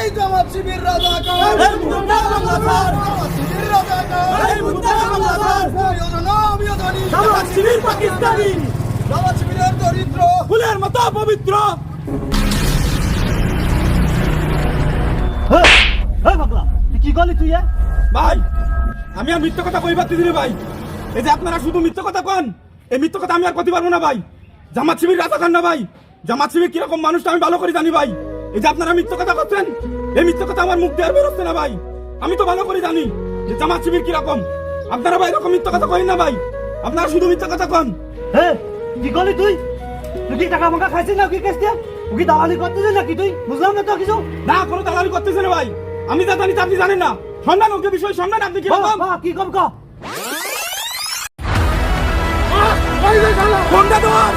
এই জামাত শিবির রাজাকার এই মুক্তার বাংলা শিবির রাজাকার এই মুক্তার বাংলা স্যার। আমিও জানো, আমিও জানি জামাত শিবির পাকিস্তানি। জামাত শিবিরের দরিদ্র। ফুলের মতো পবিত্র। কি করলি তুই ভাই আমি আর মিথ্যা কথা কই পারতেছি না ভাই। এই যে আপনারা শুধু মিথ্যা কথা কন এই মিথ্যা কথা আমি আর করতে পারব না ভাই। জামাত শিবির রাজা খান না ভাই? জামাত শিবির কীরকম মানুষটা আমি ভালো করে জানি ভাই। এই যে আপনারা মিথ্যা কথা করছেন এই মিথ্যা কথা আমার মুখ দিয়ে আর বেরোচ্ছে না ভাই। আমি তো ভালো করে জানি যে জামাত শিবির কীরকম আপনারা ভাই এরকম মিথ্যা কথা কইন না ভাই। আপনারা শুধু মিথ্যা কথা কন। হ্যাঁ কি করলি তুই? তুই কি টাকা মাকা খাইছিস না কি কেস দিয়ে? কি দালালি করতেছিস নাকি তুই? বুঝলাম না তো কিছু। না কোনো দালালি করতেছে না ভাই। আমি যা জানি তা আপনি জানেন না। সন্ধান ওকে বিষয় সন্ধান আপনি বাহ, কীরকম বাহ, কি কম ক? ফোনটা ধর।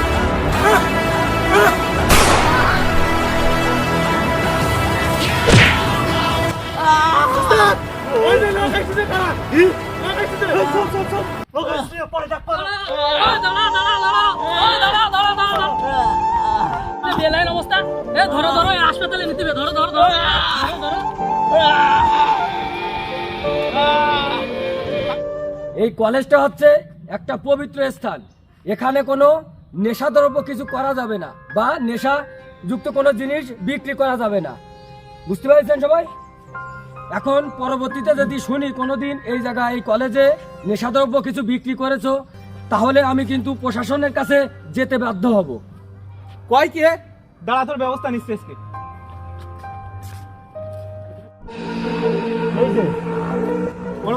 হাসপাতালে নিতে ধরো ধরো ধরো এই কলেজটা হচ্ছে একটা পবিত্র স্থান। এখানে কোনো নেশাদ্রব্য কিছু করা যাবে না বা নেশা যুক্ত কোনো জিনিস বিক্রি করা যাবে না। বুঝতে পেরেছেন সবাই? এখন পরবর্তীতে যদি শুনি কোনোদিন এই জায়গায় এই কলেজে নেশাদ্রব্য কিছু বিক্রি করেছ তাহলে আমি কিন্তু প্রশাসনের কাছে যেতে বাধ্য হব। কয় কে দাঁড়া তোর ব্যবস্থা নিচ্ছে আজকে।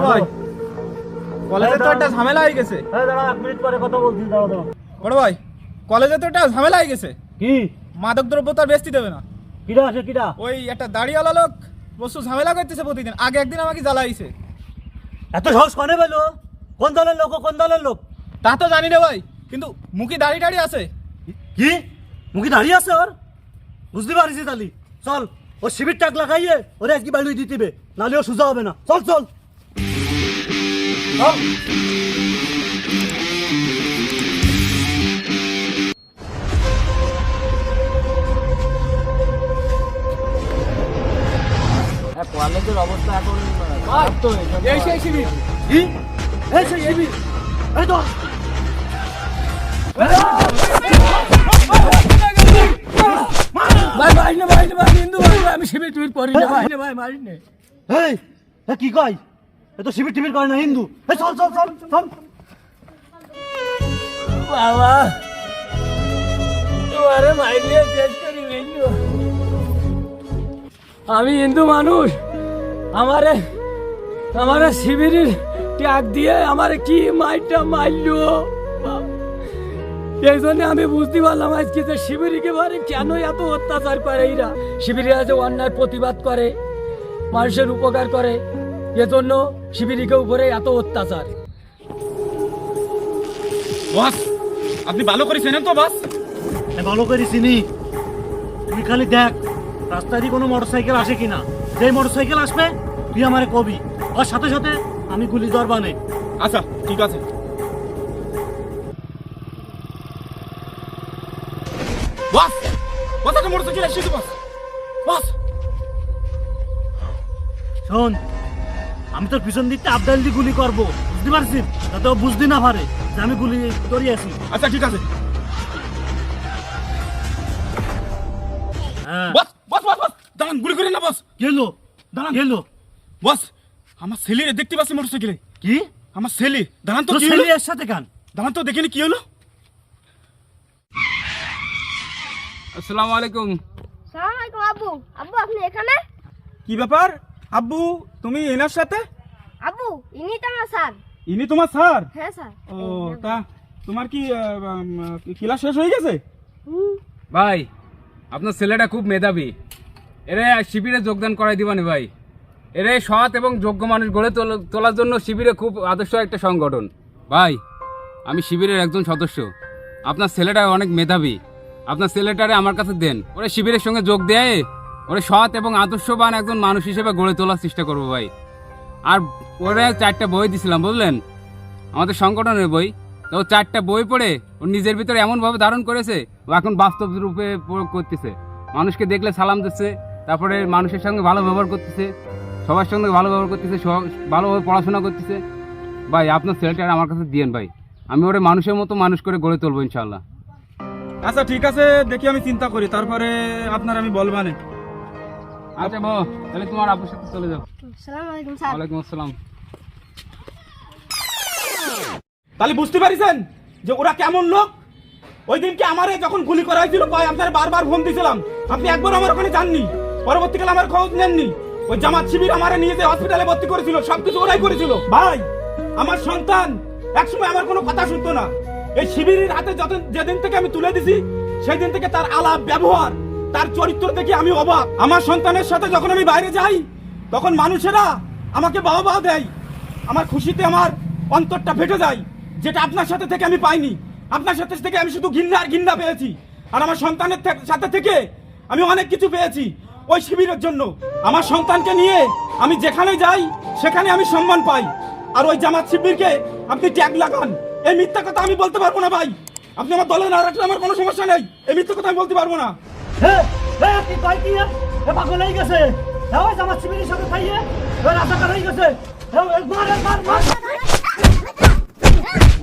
ভাই কলেজে তো একটা ঝামেলা হয়ে গেছে। দাঁড়া এক মিনিট পরে কথা বলছি দাঁড়া দাঁড়া। বড় ভাই কলেজে তো একটা ঝামেলা হয়ে গেছে। কি? মাদক দ্রব্য তো আর বেচতে দেবে না। কিরা আছে কিরা ওই একটা দাড়িওয়ালা লোক বস্তু ঝামেলা করতেছে প্রতিদিন। আগে একদিন আমাকে জ্বালাইছে। এত সাহস কনে পেল? কোন দলের লোক ও কোন দলের লোক? তা তো জানি না ভাই কিন্তু মুখে দাড়ি টাড়ি আছে। কি? মুখে দাঁড়িয়ে আছে ওর? বুঝতে পারিস তালি। চল ও শিবির টাক লাগাইয়ে ওরে আজকে বাড়ি দিতে নাহলে ও সোজা হবে না। চল। চল। কলেজের অবস্থা এখন খারাপ তো এই সেই শিবির। কি। এই সেই শিবির। এই তো। ভাই ভাই না ভাই না ভাই হিন্দু ভাই আমি শিবির টিবির করি না ভাই না ভাই মারি না এই কি কয়? এ তো শিবির টিবির করে না হিন্দু। এই চল চল চল চল। বাবা তোমারে মাইরিয়ে শেষ করি আমি হিন্দু মানুষ। আমারে আমারে শিবিরের ট্যাগ দিয়ে আমারে কি মাইটা মারলো এই জন্য আমি বুঝতে পারলাম আজকে যে শিবিরকে বারে কেন এত অত্যাচার করে এরা। শিবিরে আছে অন্যায় প্রতিবাদ করে মানুষের উপকার করে। এজন্য শিবিরিকে উপরে এত অত্যাচার। বস আপনি ভালো করে চেনেন তো বস। ভালো করে চিনি। তুই খালি দেখ। রাস্তায় দিয়ে কোনো মোটরসাইকেল আসে কিনা? যেই মোটরসাইকেল আসবে তুই আমারে কবি। ওর সাথে সাথে আমি গুলি দর বানে। আচ্ছা ঠিক আছে। বস! বস একটা মোটরসাইকেল এসেছে বস। বস! শোন আমি তোর পিছন দিকটা আবদাল দিয়ে গুলি করব। বুঝতে পারছিস? যাতে ও বুঝতে না পারে যে আমি গুলি দড়িয়ে আছি। আচ্ছা ঠিক আছে। বস বস বস বস। দাঁড়ান গুলি করেন না বস। গেলো দাঁড়ান। গেলো। বস আমার ছেলে দেখতে পাচ্ছি মোটরসাইকেলে কি? আমার ছেলে। দাঁড়ান তো কি হলো? এর সাথে কান দাঁড়ান তো দেখিনি কি হলো? আসসালামু আলাইকুম। সালাম আলাইকুম আব্বু। আব্বু আপনি এখানে? কি ব্যাপার? আব্বু তুমি এনার সাথে? আব্বু ইনি তো আমার স্যার। ইনি তোমার স্যার? হ্যাঁ স্যার। ও তা তোমার কি ক্লাস শেষ হয়ে গেছে? ভাই আপনার ছেলেটা খুব মেধাবী। এরা শিবিরে যোগদান করাই দিবানি ভাই। এরা, সৎ এবং যোগ্য মানুষ গড়ে তোলা- তোলার জন্য শিবিরে খুব আদর্শ একটা সংগঠন। ভাই, আমি শিবিরের একজন সদস্য। আপনার ছেলেটা অনেক মেধাবী। আপনার ছেলেটারে আমার কাছে দেন। ওরা, শিবিরের সঙ্গে যোগ দেয় ওরা, সৎ এবং আদর্শবান একজন মানুষ হিসেবে গড়ে তোলার চেষ্টা করব ভাই। আর ওরা চারটা বই দিছিলাম, বুঝলেন? আমাদের সংগঠনের বই। তো ও চারটা বই পড়ে ও নিজের ভিতরে এমনভাবে ধারণ করেছে ও এখন বাস্তব রূপে প্রয়োগ করতেছে। মানুষকে দেখলে সালাম দিচ্ছে তারপরে মানুষের সঙ্গে ভালো ব্যবহার করতেছে সবার সঙ্গে ভালো ব্যবহার করতেছে সব- ভালোভাবে পড়াশোনা করতেছে। ভাই আপনার ছেলেটা আমার কাছে দিয়েন ভাই আমি ওরে মানুষের মতো মানুষ করে গড়ে তুলবো ইনশাল্লাহ আচ্ছা ঠিক আছে দেখি আমি চিন্তা করি তারপরে আপনার আমি বলবানে আচ্ছা বউ তাহলে তোমার আপুর সাথে চলে যাও। সালাম আলাইকুম ওয়ালাইকুম আসসালাম। তাহলে বুঝতে পারিছেন যে ওরা কেমন লোক? ওই দিনকে আমারে যখন গুলি করা হয়েছিল ভাই আপনার বারবার ফোন দিয়েছিলাম আপনি একবার আমার ওখানে যাননি। পরবর্তীকালে আমার খোঁজ নেননি। ওই জামাত শিবির আমারে নিয়ে যে হসপিটালে ভর্তি করেছিল, সবকিছু ওরাই করেছিল। ভাই, আমার সন্তান একসময় আমার কোনো কথা শুনতো না। এই শিবিরের হাতে যত যেদিন থেকে আমি তুলে দিছি সেই দিন থেকে তার আলাপ, ব্যবহার, তার চরিত্র দেখে আমি অবাক। আমার সন্তানের সাথে যখন আমি বাইরে যাই, তখন মানুষেরা আমাকে বাবা দেয়। আমার খুশিতে আমার অন্তরটা ফেটে যায়। যেটা আপনার সাথে থেকে আমি পাইনি। আপনার সাথে থেকে আমি শুধু ঘিন্না আর ঘিন্না পেয়েছি। আর আমার সন্তানের সাথে থেকে আমি অনেক কিছু পেয়েছি ওই শিবিরের জন্য। আমার সন্তানকে নিয়ে আমি যেখানে যাই সেখানে আমি সম্মান পাই। আর ওই জামাত শিবিরকে আপনি ট্যাগ লাগান। এই মিথ্যা কথা আমি বলতে পারব না ভাই। আপনি আমার দলে না রাখলে আমার কোনো সমস্যা নেই। এই মিথ্যা কথা আমি বলতে পারব না। হে হে কি কয় কি এ পাগল হয়ে গেছে। হে ওই জামাত শিবিরের সাথে খাইয়ে হয়ে গেছে। হে, ওই মার মার মার। Ah!